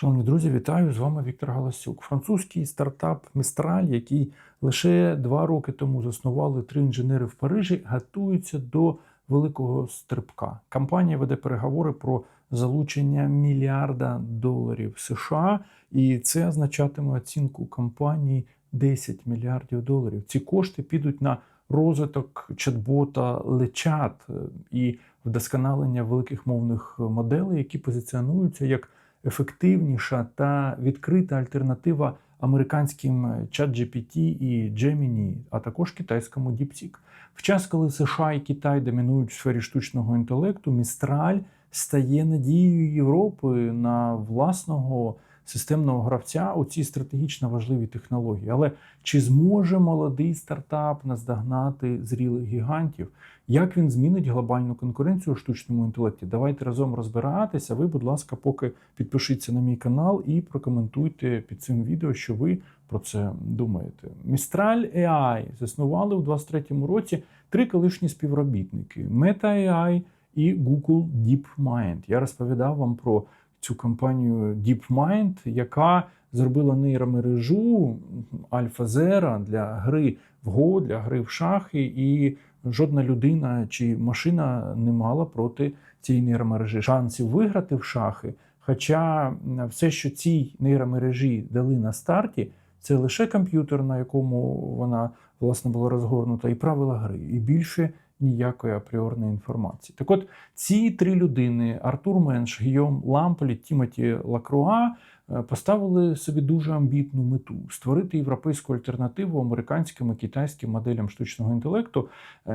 Шановні друзі, вітаю з вами Віктор Галасюк. Французький стартап Містраль, який лише два роки тому заснували три інженери в Парижі, готується до великого стрибка. Компанія веде переговори про залучення мільярда доларів США, і це означатиме оцінку компанії 10 мільярдів доларів. Ці кошти підуть на розвиток чат-бота Лечат і вдосконалення великих мовних моделей, які позиціонуються як ефективніша та відкрита альтернатива американським ChatGPT і Gemini, а також китайському DeepSeek. В час, коли США і Китай домінують в сфері штучного інтелекту, Містраль стає надією Європи на власного системного гравця у цій стратегічно важливій технології. Але чи зможе молодий стартап наздогнати зрілих гігантів? Як він змінить глобальну конкуренцію у штучному інтелекті? Давайте разом розбиратися. Ви, будь ласка, поки підпишіться на мій канал і прокоментуйте під цим відео, що ви про це думаєте. Mistral AI заснували у 2023 році три колишні співробітники: Meta AI і Google DeepMind. Я розповідав вам про цю компанію DeepMind, яка зробила нейромережу AlphaZero для гри в Go, для гри в шахи, і жодна людина чи машина не мала проти цієї нейромережі шансів виграти в шахи. Хоча все, що цій нейромережі дали на старті, це лише комп'ютер, на якому вона власне була розгорнута, і правила гри, і більше ніякої апріорної інформації. Так от ці три людини: Артур Менш, Гійом Ламполі, Тімоті Лакруа, поставили собі дуже амбітну мету створити європейську альтернативу американським і китайським моделям штучного інтелекту,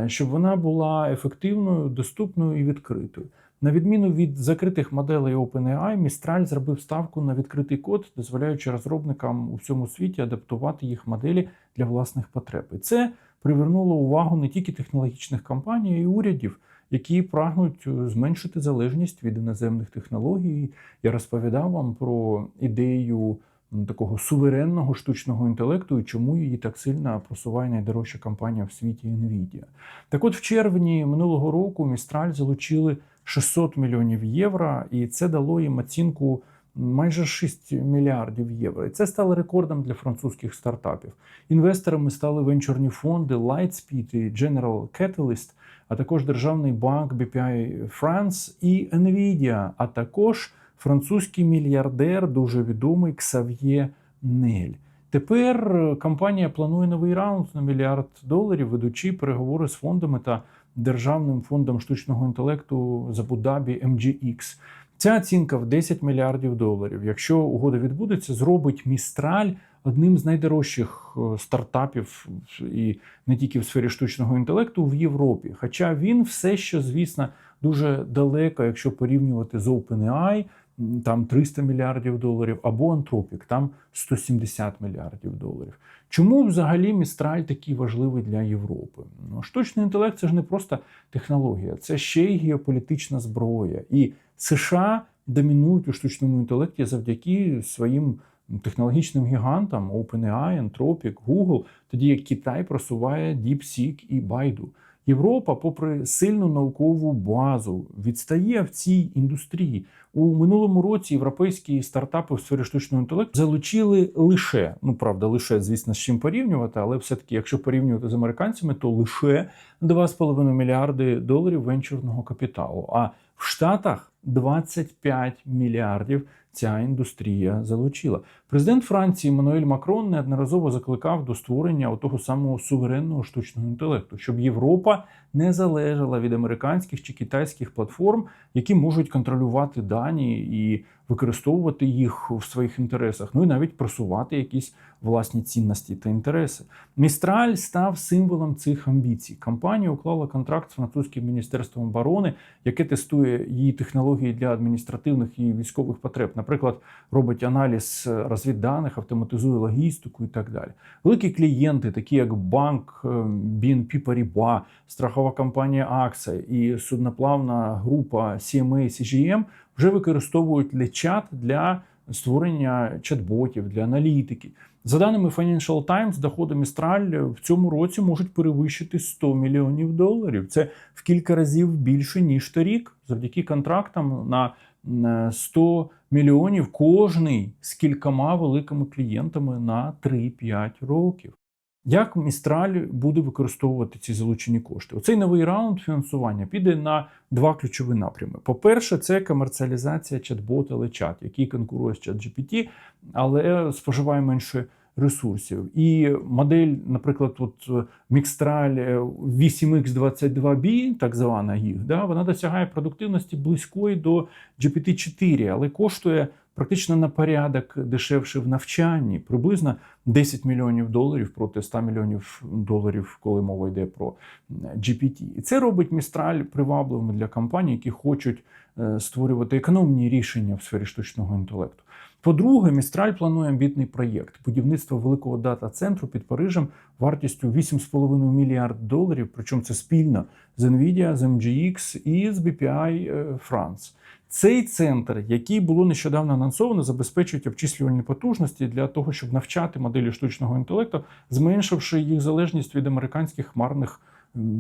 щоб вона була ефективною, доступною і відкритою. На відміну від закритих моделей OpenAI, Mistral зробив ставку на відкритий код, дозволяючи розробникам у всьому світі адаптувати їх моделі для власних потреб. І це привернуло увагу не тільки технологічних компаній, а й урядів, які прагнуть зменшити залежність від іноземних технологій. Я розповідав вам про ідею такого суверенного штучного інтелекту і чому її так сильно просуває найдорожча компанія в світі Nvidia. Так от в червні минулого року Містраль залучили 600 мільйонів євро, і це дало їм оцінку майже 6 мільярдів євро. І це стало рекордом для французьких стартапів. Інвесторами стали венчурні фонди Lightspeed і General Catalyst, а також державний банк BPI France і Nvidia, а також французький мільярдер, дуже відомий Ксав'є Нель. Тепер компанія планує новий раунд на мільярд доларів, ведучи переговори з фондами та державним фондом штучного інтелекту з Абу-Дабі MGX. Ця оцінка в 10 мільярдів доларів. Якщо угода відбудеться, зробить Містраль одним з найдорожчих стартапів і не тільки в сфері штучного інтелекту в Європі. Хоча він все ще, звісно, дуже далеко, якщо порівнювати з OpenAI, там 300 мільярдів доларів, або Anthropic, там 170 мільярдів доларів. Чому взагалі Містраль такий важливий для Європи? Ну, штучний інтелект це ж не просто технологія, це ще й геополітична зброя. І США домінують у штучному інтелекті завдяки своїм технологічним гігантам OpenAI, Anthropic, Google, тоді як Китай просуває DeepSeek і Baidu. Європа, попри сильну наукову базу, відстає в цій індустрії. У минулому році європейські стартапи в сфері штучного інтелекту залучили лише, ну правда, лише, звісно, з чим порівнювати, але все-таки, якщо порівнювати з американцями, то лише 2,5 мільярди доларів венчурного капіталу. А в Штатах 25 мільярдів ця індустрія залучила. Президент Франції Мануель Макрон неодноразово закликав до створення того самого суверенного штучного інтелекту, щоб Європа не залежала від американських чи китайських платформ, які можуть контролювати дані і використовувати їх в своїх інтересах, ну і навіть просувати якісь власні цінності та інтереси. Містраль став символом цих амбіцій. Компанія уклала контракт з французьким міністерством оборони, яке тестує її технології для адміністративних і військових потреб. Наприклад, робить аналіз розвідданих, автоматизує логістику і так далі. Великі клієнти, такі як банк BNP Paribas, страхова компанія Акса і судноплавна група CMA CGM вже використовують лечат для створення чат-ботів, для аналітики. За даними Financial Times, доходи Містраль в цьому році можуть перевищити 100 мільйонів доларів. Це в кілька разів більше ніж торік, завдяки контрактам на е, 100 мільйонів кожний з кількома великими клієнтами на 3-5 років. Як Містраль буде використовувати ці залучені кошти? Оцей новий раунд фінансування піде на два ключові напрями. По-перше, це комерціалізація чат-бота Лечат, який конкурує з ChatGPT, але споживає менше ресурсів. І модель, наприклад, от Mixtral 8X22B, так звана їх, да, вона досягає продуктивності близької до GPT-4, але коштує практично на порядок дешевше в навчанні, приблизно 10 мільйонів доларів проти 100 мільйонів доларів, коли мова йде про GPT. І це робить Містраль привабливим для компаній, які хочуть е, створювати економні рішення в сфері штучного інтелекту. По-друге, Містраль планує амбітний проєкт будівництва великого дата-центру під Парижем вартістю 8,5 мільярд доларів. Причому це спільно з Nvidia, з MGX і з BPI France. Цей центр, який було нещодавно анонсовано, забезпечують обчислювальні потужності для того, щоб навчати моделі штучного інтелекту, зменшивши їх залежність від американських хмарних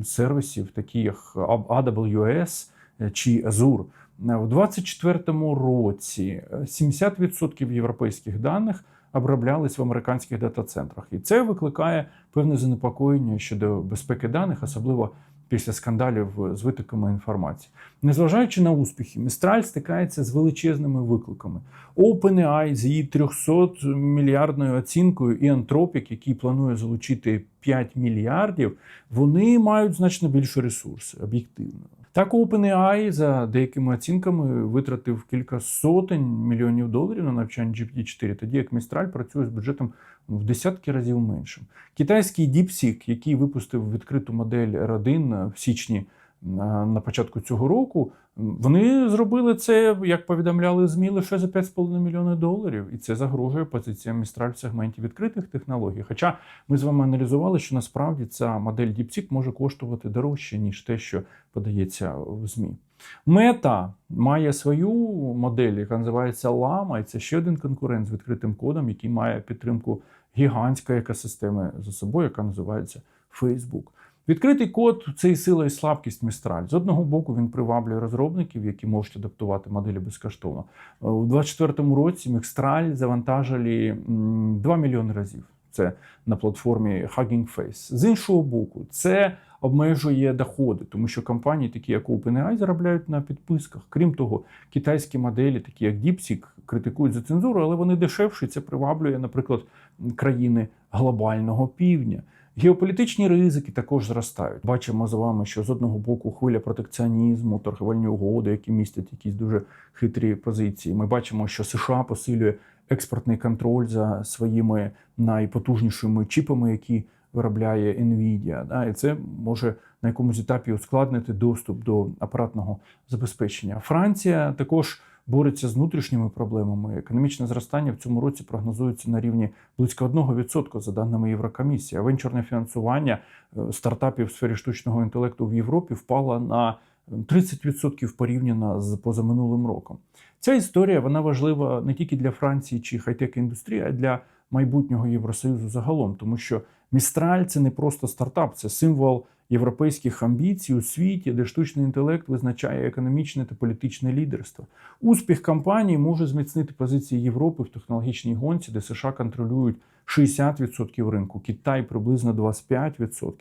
сервісів, такі як AWS чи Azure. У 2024 році 70% європейських даних оброблялись в американських дата-центрах, і це викликає певне занепокоєння щодо безпеки даних, особливо після скандалів з витоками інформації. Незважаючи на успіхи, Містраль стикається з величезними викликами. OpenAI з її 300 мільярдною оцінкою і Anthropic, який планує залучити 5 мільярдів, вони мають значно більше ресурси об'єктивно. Так, OpenAI за деякими оцінками витратив кілька сотень мільйонів доларів на навчання GPT-4, тоді як Містраль працює з бюджетом в десятки разів меншим. Китайський DeepSeek, який випустив відкриту модель R1 в січні на початку цього року, вони зробили це, як повідомляли ЗМІ, лише за 5,5 мільйони доларів, і це загрожує позиціям Містраль в сегменті відкритих технологій. Хоча ми з вами аналізували, що насправді ця модель DeepSeek може коштувати дорожче, ніж те, що подається в ЗМІ. Мета має свою модель, яка називається Lama, і це ще один конкурент з відкритим кодом, який має підтримку гігантської екосистеми за собою, яка називається Facebook. Відкритий код це і сила і слабкість Містраль. З одного боку, він приваблює розробників, які можуть адаптувати моделі безкоштовно. У 2024 році Містраль завантажили 2 мільйони разів. Це на платформі Hugging Face. З іншого боку, це обмежує доходи, тому що компанії, такі як OpenAI, заробляють на підписках. Крім того, китайські моделі, такі як DeepSeek, критикують за цензуру, але вони дешевші. Це приваблює, наприклад, країни глобального півдня. Геополітичні ризики також зростають. Бачимо з вами, що з одного боку хвиля протекціонізму, торговельні угоди, які містять якісь дуже хитрі позиції. Ми бачимо, що США посилює експортний контроль за своїми найпотужнішими чіпами, які виробляє Nvidia. Да, І це може на якомусь етапі ускладнити доступ до апаратного забезпечення. Франція також бореться з внутрішніми проблемами. Економічне зростання в цьому році прогнозується на рівні близько 1% за даними Єврокомісії. А венчурне фінансування стартапів в сфері штучного інтелекту в Європі впало на 30% порівняно з позаминулим роком. Ця історія вона важлива не тільки для Франції чи хай-тек індустрії, а й для майбутнього Євросоюзу загалом, тому що Містраль це не просто стартап, це символ європейських амбіцій у світі, де штучний інтелект визначає економічне та політичне лідерство. Успіх компанії може зміцнити позиції Європи в технологічній гонці, де США контролюють 60% ринку, Китай приблизно 25%.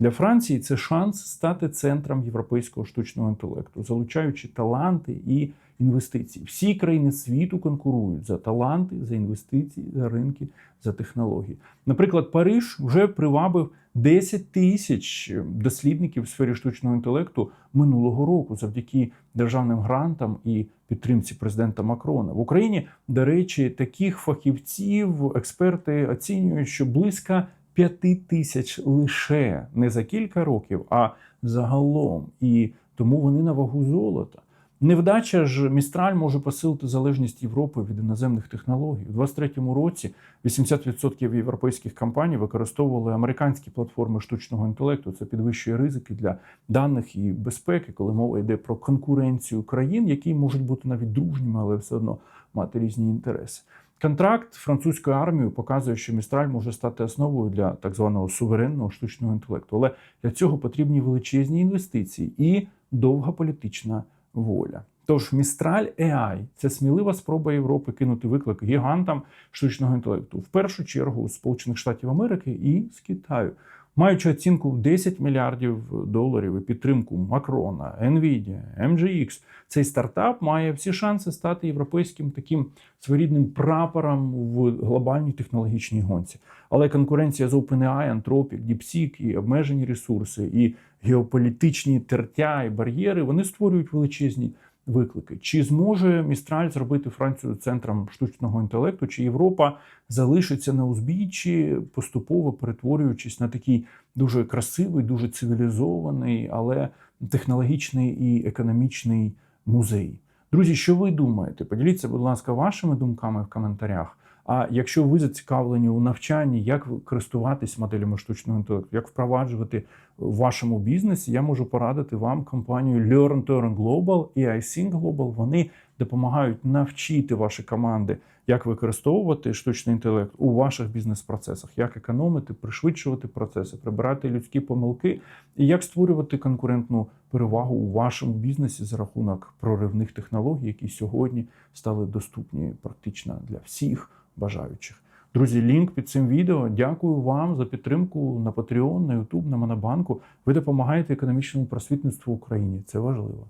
Для Франції це шанс стати центром європейського штучного інтелекту, залучаючи таланти і інвестиції. Всі країни світу конкурують за таланти, за інвестиції, за ринки, за технології. Наприклад, Париж вже привабив 10 тисяч дослідників в сфері штучного інтелекту минулого року завдяки державним грантам і підтримці президента Макрона в Україні. До речі, таких фахівців експерти оцінюють, що близько п'яти тисяч лише не за кілька років, а загалом. І тому вони на вагу золота. Невдача ж Містраль може посилити залежність Європи від іноземних технологій. У 2023 році 80% європейських компаній використовували американські платформи штучного інтелекту. Це підвищує ризики для даних і безпеки, коли мова йде про конкуренцію країн, які можуть бути навіть дружніми, але все одно мати різні інтереси. Контракт французькою армією показує, що Містраль може стати основою для так званого суверенного штучного інтелекту. Але для цього потрібні величезні інвестиції і довга політична воля. Тож Містраль AI – це смілива спроба Європи кинути виклик гігантам штучного інтелекту, в першу чергу з Сполучених Штатів Америки і з Китаю. Маючи оцінку в 10 мільярдів доларів і підтримку Макрона, Nvidia, MGX, цей стартап має всі шанси стати європейським таким своєрідним прапором в глобальній технологічній гонці. Але конкуренція з OpenAI, Anthropic, DeepSeek і обмежені ресурси, і геополітичні тертя і бар'єри вони створюють величезні виклики. Чи зможе Містраль зробити Францію центром штучного інтелекту? Чи Європа залишиться на узбіччі, поступово перетворюючись на такий дуже красивий, дуже цивілізований, але технологічний і економічний музей? Друзі, що ви думаєте? Поділіться, будь ласка, вашими думками в коментарях. А якщо ви зацікавлені у навчанні, як користуватись моделями штучного інтелекту, як впроваджувати в вашому бізнесі, я можу порадити вам компанію Learn to Global і iSync Global. Вони допомагають навчити ваші команди, як використовувати штучний інтелект у ваших бізнес-процесах, як економити, пришвидшувати процеси, прибирати людські помилки і як створювати конкурентну перевагу у вашому бізнесі за рахунок проривних технологій, які сьогодні стали доступні практично для всіх бажаючих. Друзі, лінк під цим відео. Дякую вам за підтримку на Patreon, на YouTube, на Монобанку. Ви допомагаєте економічному просвітництву в Україні. Це важливо.